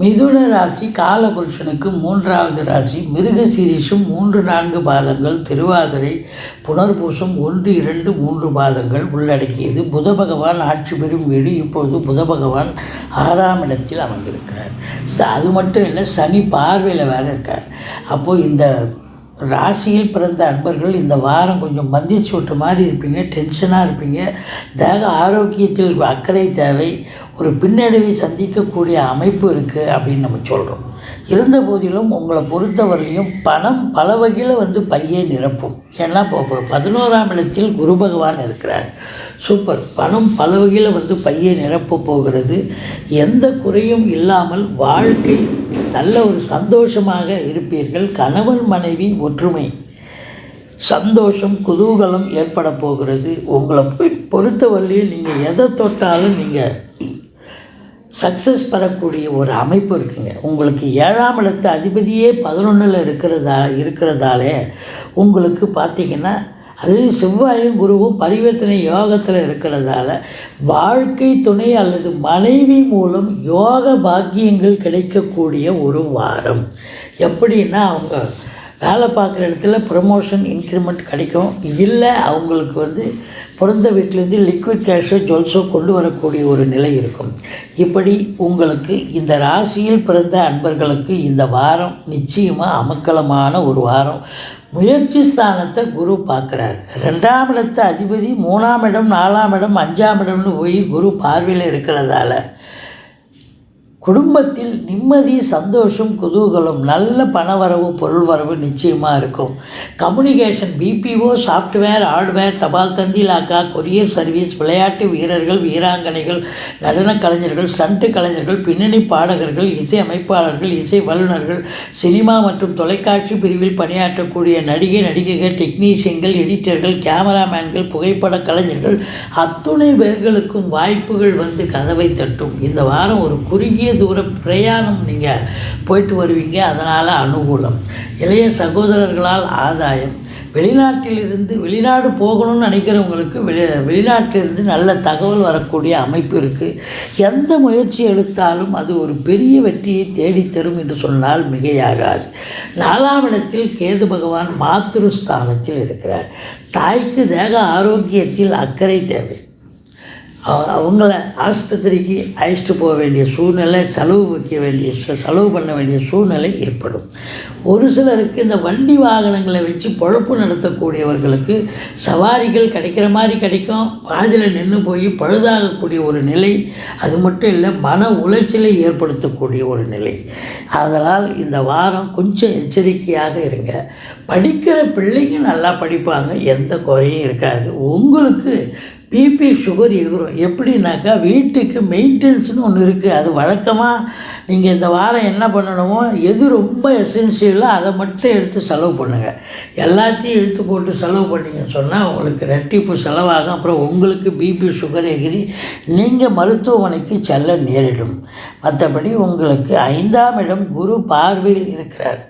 மிதுன ராசி காலபுருஷனுக்கு மூன்றாவது ராசி. மிருகசீரிஷும் மூன்று நான்கு பாதங்கள். திருவாதிரை புனர்பூசம் ஒன்று இரண்டு மூன்று பாதங்கள் உள்ளடக்கியது. புத பகவான் ஆட்சி பெறும் வீடு இப்பொழுது புத பகவான் ஆறாம் இடத்தில் அமர்ந்திருக்கிறார். அது மட்டும் இல்லை சனி பார்வையில் வேறு இருக்கார். அப்போது இந்த ராசியில் பிறந்த அன்பர்கள் இந்த வாரம் கொஞ்சம் மந்திச்சு விட்ட மாதிரி இருப்பீங்க டென்ஷனாக இருப்பீங்க. தேக ஆரோக்கியத்தில் அக்கறை தேவை. ஒரு பின்னடைவை சந்திக்கக்கூடிய அமைப்பு இருக்குது அப்படின்னு நம்ம சொல்கிறோம் இருந்த போதிலும் உங்களை பொறுத்தவரையிலையும் பணம் பல வகையில் வந்து பையை நிரப்பும். ஏன்னா இப்போ பதினோராம் இடத்தில் குரு பகவான் இருக்கிறார். சூப்பர். பணம் பல வகையில் வந்து பையை நிரப்ப போகிறது. எந்த குறையும் இல்லாமல் வாழ்க்கை நல்ல ஒரு சந்தோஷமாக இருப்பீர்கள். கணவன் மனைவி ஒற்றுமை சந்தோஷம் குதூகலம் ஏற்பட போகிறது. உங்களை பொறுத்தவரையிலையும் நீங்கள் எதை தொட்டாலும் நீங்கள் சக்ஸஸ் பெறக்கூடிய ஒரு அமைப்பு இருக்குங்க. உங்களுக்கு ஏழாம் இடத்து அதிபதியே பதினொன்றில் இருக்கிறதா இருக்கிறதாலே உங்களுக்கு பார்த்திங்கன்னா அதுலேயும் செவ்வாயும் குருவும் பரிவர்த்தனை யோகத்தில் இருக்கிறதால வாழ்க்கை துணை அல்லது மனைவி மூலம் யோக பாக்கியங்கள் கிடைக்கக்கூடிய ஒரு வாரம். எப்படின்னா அவங்க வேலை பார்க்குற இடத்துல ப்ரமோஷன் இன்க்ரிமெண்ட் கிடைக்கும். இல்லை அவங்களுக்கு வந்து பிறந்த வீட்டிலேருந்து லிக்விட் கேஷோ ஜுவல்ஸோ கொண்டு வரக்கூடிய ஒரு நிலை இருக்கும். இப்படி உங்களுக்கு இந்த ராசியில் பிறந்த அன்பர்களுக்கு இந்த வாரம் நிச்சயமாக அமக்கலமான ஒரு வாரம். முயற்சி ஸ்தானத்தை குரு பார்க்குறாரு. ரெண்டாம் இடத்து அதிபதி மூணாம் இடம் நாலாம் இடம் அஞ்சாம் இடம்னு போய் குரு பார்வையில் இருக்கிறதால குடும்பத்தில் நிம்மதி சந்தோஷம் குதூகலம் நல்ல பணவரவு பொருள் வரவு நிச்சயமாக இருக்கும் கம்யூனிகேஷன் பிபிஓ சாஃப்ட்வேர் ஹார்ட்வேர் தபால் தந்தி லாக்கா கொரியர் சர்வீஸ் விளையாட்டு வீரர்கள் வீராங்கனைகள் நடன கலைஞர்கள் ஸ்டண்ட் கலைஞர்கள் பின்னணி பாடகர்கள் இசை அமைப்பாளர்கள் இசை வல்லுநர்கள் சினிமா மற்றும் தொலைக்காட்சி பிரிவில் பணியாற்றக்கூடிய நடிகை நடிகைகள் டெக்னீஷியன்கள் எடிட்டர்கள் கேமராமேன்கள் புகைப்பட கலைஞர்கள் அத்துணை பேர்களுக்கும் வாய்ப்புகள் வந்து கதவை தட்டும். இந்த வாரம் ஒரு குறுகிய தூர பிரயாணம் நீங்கள் போயிட்டு வருவீங்க. அதனால் அனுகூலம். இளைய சகோதரர்களால் ஆதாயம். வெளிநாட்டிலிருந்து வெளிநாடு போகணும்னு நினைக்கிறவங்களுக்கு வெளி வெளிநாட்டிலிருந்து நல்ல தகவல் வரக்கூடிய அமைப்பு இருக்குது எந்த முயற்சி எடுத்தாலும் அது ஒரு பெரிய வெற்றியை தேடித்தரும் என்று சொன்னால் மிகையாகாது. நாலாம் இடத்தில் கேது பகவான் மாத்திருஸ்தானத்தில் இருக்கிறார். தாய்க்கு தேக ஆரோக்கியத்தில் அக்கறை தேவை. அவங்கள ஆஸ்பத்திரிக்கு அழைச்சிட்டு போக வேண்டிய சூழ்நிலை செலவு வைக்க வேண்டிய செலவு பண்ண வேண்டிய சூழ்நிலை ஏற்படும். ஒரு சிலருக்கு இந்த வண்டி வாகனங்களை வச்சு பொழப்பு நடத்தக்கூடியவர்களுக்கு சவாரிகள் கிடைக்கிற மாதிரி கிடைக்கும். பாதியில் நின்று போய் பழுதாகக்கூடிய ஒரு நிலை அது மட்டும் இல்லை மன உளைச்சலை ஏற்படுத்தக்கூடிய ஒரு நிலை. அதனால் இந்த வாரம் கொஞ்சம் எச்சரிக்கையாக இருங்க. படிக்கிற பிள்ளைங்க நல்லா படிப்பாங்க எந்த குறையும் இருக்காது. உங்களுக்கு பிபி சுகர் எகுரும் எப்படின்னாக்கா வீட்டுக்கு மெயின்டெனன்ஸ்னு ஒன்று இருக்குது அது வழக்கமாக நீங்கள் இந்த வாரம் என்ன பண்ணணுமோ எது ரொம்ப எசென்ஷியலோ அதை மட்டும் எடுத்து செலவு பண்ணுங்கள் எல்லாத்தையும் எடுத்து போட்டு செலவு பண்ணீங்கன்னு சொன்னால் உங்களுக்கு ரெட்டிப்பு செலவாகும். அப்புறம் உங்களுக்கு பிபி சுகர் எகிரி நீங்கள் மருத்துவமனைக்கு செல்ல நேரிடும். மற்றபடி உங்களுக்கு ஐந்தாம் இடம் குரு பார்வையில் இருக்கிறார்.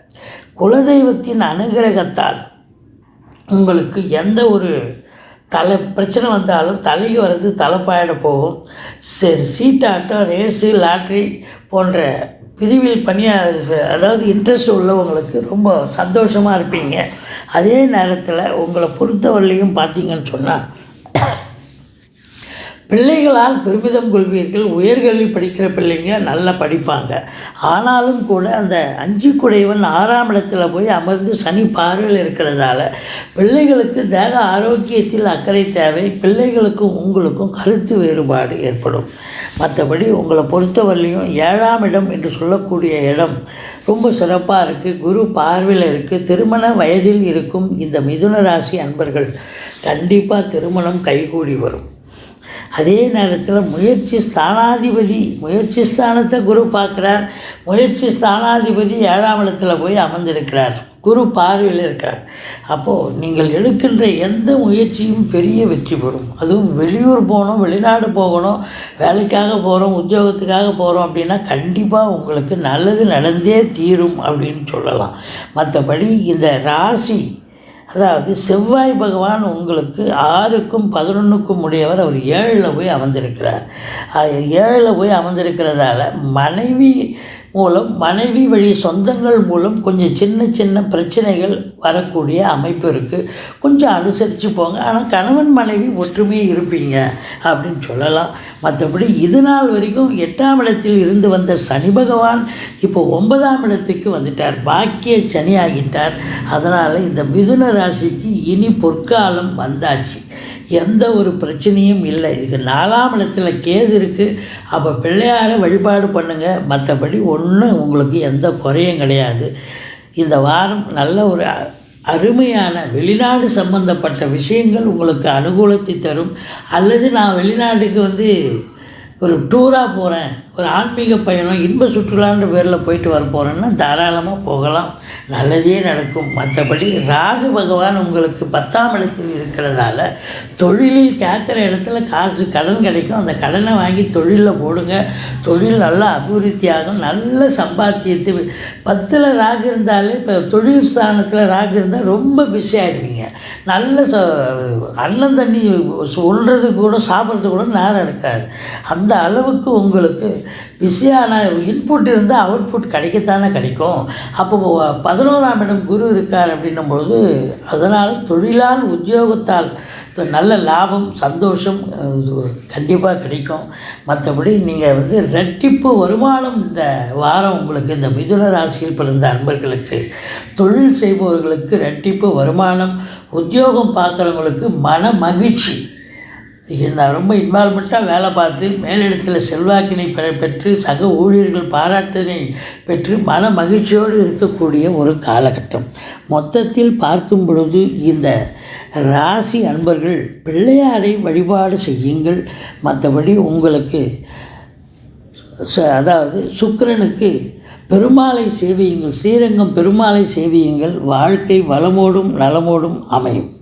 குலதெய்வத்தின் அனுகிரகத்தால் உங்களுக்கு எந்த ஒரு தலை பிரச்சனை வந்தாலும் தலைக்கு வர்றது தலைப்பாயிட போகும். சரி சீட்டாட்டம் ரேஸு லாட்ரி போன்ற பிரிவில் பணியா அதாவது இன்ட்ரெஸ்ட் உள்ளவங்களுக்கு ரொம்ப சந்தோஷமாக இருப்பீங்க. அதே நேரத்தில் உங்களை பொறுத்தவரையிலையும் பார்த்தீங்கன்னு சொன்னால் பிள்ளைகளால் பெருமிதம் கொள்வீர்கள். உயர்கல்வி படிக்கிற பிள்ளைங்க நல்லா படிப்பாங்க. ஆனாலும் கூட அந்த அஞ்சு குடைவன் ஆறாம் இடத்துல போய் அமர்ந்து சனி பார்வையில் இருக்கிறதால பிள்ளைகளுக்கு தேக ஆரோக்கியத்தில் அக்கறை தேவை. பிள்ளைகளுக்கும் உங்களுக்கும் கருத்து வேறுபாடு ஏற்படும். மற்றபடி உங்களை பொறுத்தவரையிலையும் ஏழாம் இடம் என்று சொல்லக்கூடிய இடம் ரொம்ப சிறப்பாக இருக்குது குரு பார்வையில் இருக்குது திருமண வயதில் இருக்கும் இந்த மிதுன ராசி அன்பர்கள் கண்டிப்பாக திருமணம் கைகூடி வரும். அதே நேரத்தில் முயற்சி ஸ்தானாதிபதி முயற்சி ஸ்தானத்தை குரு பார்க்குறார். முயற்சி ஸ்தானாதிபதி ஏழாம் இடத்துல போய் அமர்ந்திருக்கிறார். குரு பார்வையில் இருக்கார். அப்போது நீங்கள் எடுக்கின்ற எந்த முயற்சியும் பெரிய வெற்றி பெறும். அதுவும் வெளியூர் போகணும் வெளிநாடு போகணும் வேலைக்காக போகிறோம் உத்தியோகத்துக்காக போகிறோம் அப்படின்னா கண்டிப்பாக உங்களுக்கு நல்லது நடந்தே தீரும் அப்படின்னு சொல்லலாம். மற்றபடி இந்த ராசி அதாவது செவ்வாய் பகவான் உங்களுக்கு ஆறுக்கும் பதினொன்றுக்கும் உடையவர். அவர் ஏழில் போய் அமர்ந்திருக்கிறார். ஏழில் போய் அமர்ந்திருக்கிறதால மனைவி மூலம் மனைவி வழி சொந்தங்கள் மூலம் கொஞ்சம் சின்ன சின்ன பிரச்சனைகள் வரக்கூடிய அமைப்பு இருக்குது கொஞ்சம் அனுசரித்து போங்க. ஆனால் கணவன் மனைவி ஒற்றுமையாக இருப்பீங்க அப்படின்னு சொல்லலாம். மற்றபடி இது நாள் வரைக்கும் எட்டாம் இடத்தில் இருந்து வந்த சனி பகவான் இப்போ ஒன்பதாம் இடத்துக்கு வந்துட்டார். பாக்கிய சனி ஆகிட்டார் அதனால் இந்த மிதுன ராசிக்கு இனி பொற்காலம் வந்தாச்சு. எந்த ஒரு பிரச்சனையும் இல்லை. இதுக்கு நாலாம் இடத்துல கேது இருக்குது அப்போ பிள்ளையாரை வழிபாடு பண்ணுங்கள் மற்றபடி ஒன்றும் உங்களுக்கு எந்த குறையும் கிடையாது. இந்த வாரம் நல்ல ஒரு அருமையான வெளிநாடு சம்பந்தப்பட்ட விஷயங்கள் உங்களுக்கு அனுகூலத்தை தரும். அல்லது நான் வெளிநாட்டுக்கு வந்து ஒரு டூராக போகிறேன் ஒரு ஆன்மீக பயணம் இன்ப சுற்றுலான்ற பேரில் போயிட்டு வர போகிறேன்னா தாராளமாக போகலாம். நல்லதே நடக்கும். மற்றபடி ராகு பகவான் உங்களுக்கு பத்தாம் இடத்தில் இருக்கிறதால தொழிலில் கேட்குற இடத்துல காசு கடன் கிடைக்கும். அந்த கடனை வாங்கி தொழிலில் போடுங்க. தொழில் நல்லா அபிவிருத்தியாகும் நல்ல சம்பாத்தியத்து பத்தில் ராகு இருந்தாலே இப்போ தொழில் ஸ்தானத்தில் ராகு இருந்தால் ரொம்ப பிஸி ஆகிடுவீங்க நல்ல ச அன்னம் தண்ணி சொல்கிறது கூட சாப்பிட்றது கூட நேரம் இருக்காது. அந்த அளவுக்கு உங்களுக்கு பிஸியான இன்புட் இருந்தால் அவுட்புட் கிடைக்கத்தானே கிடைக்கும். அப்போ பதினோராம் இடம் குரு இருக்கார் அப்படின்னும் பொழுது அதனால் தொழிலால் உத்தியோகத்தால் நல்ல லாபம் சந்தோஷம் கண்டிப்பாக கிடைக்கும். மற்றபடி நீங்கள் வந்து ரெட்டிப்பு வருமானம் இந்த வாரம் உங்களுக்கு இந்த மிதுன ராசியில் பிறந்த அன்பர்களுக்கு தொழில் செய்பவர்களுக்கு ரெட்டிப்பு வருமானம் உத்தியோகம் பார்க்குறவங்களுக்கு மன மகிழ்ச்சி. இருந்தால் நான் ரொம்ப இன்வால்மெண்ட்டாக வேலை பார்த்து மேலிடத்தில் செல்வாக்கினை பெற பெற்று சக ஊழியர்கள் பாராட்டினை பெற்று மன மகிழ்ச்சியோடு இருக்கக்கூடிய ஒரு காலகட்டம். மொத்தத்தில் பார்க்கும் பொழுது இந்த ராசி அன்பர்கள் பிள்ளையாரை வழிபாடு செய்யுங்கள். மற்றபடி உங்களுக்கு ச- அதாவது சுக்கிரனுக்கு பெருமாளை சேவியுங்கள். ஸ்ரீரங்கம் பெருமாளை சேவியுங்கள். வாழ்க்கை வளமோடும் நலமோடும் அமையும்.